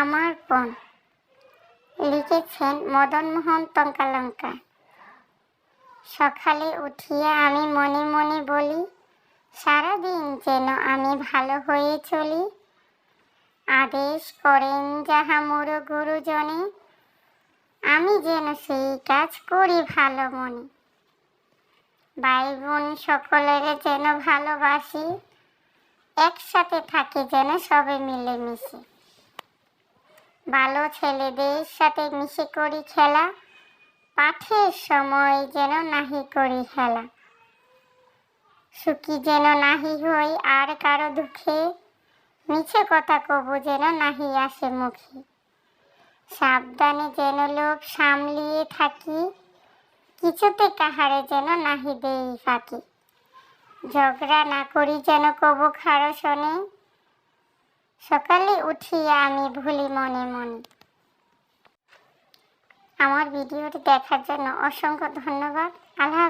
আমার পণ লিখেছেন মদনমোহন টঙ্কালঙ্কা সকালে উঠিয়া আমি মনে মনে বলি, সারাদিন যেন আমি ভালো হয়ে চলি। আদেশ করেন যাহা মোর গুরুজনে, আমি যেন সেই কাজ করি ভালো মনে। ভাই বোন সকলের যেন ভালোবাসি, একসাথে থাকি যেন সবে মিলেমিশে। ভালো ছেলেদের সাথে মিশে করি খেলা। পাঠের সময় যেন নাহি করি খেলা। সুখী যেন নাহি হই আর কারও দুঃখে। মিছে কথা কবু যেন নাহি আসে মুখে। সাবধানে যেন লোক সামলিয়ে থাকি। কিছুতে কাহারে যেন নাহি দেই ফাঁকি। ঝগড়া না করি যেন কবু খারো শোনে। সকালে উঠিয়া আমি ভুলি মনে মনে। আমার ভিডিওটি দেখার জন্য অসংখ্য ধন্যবাদ। আল্লাহ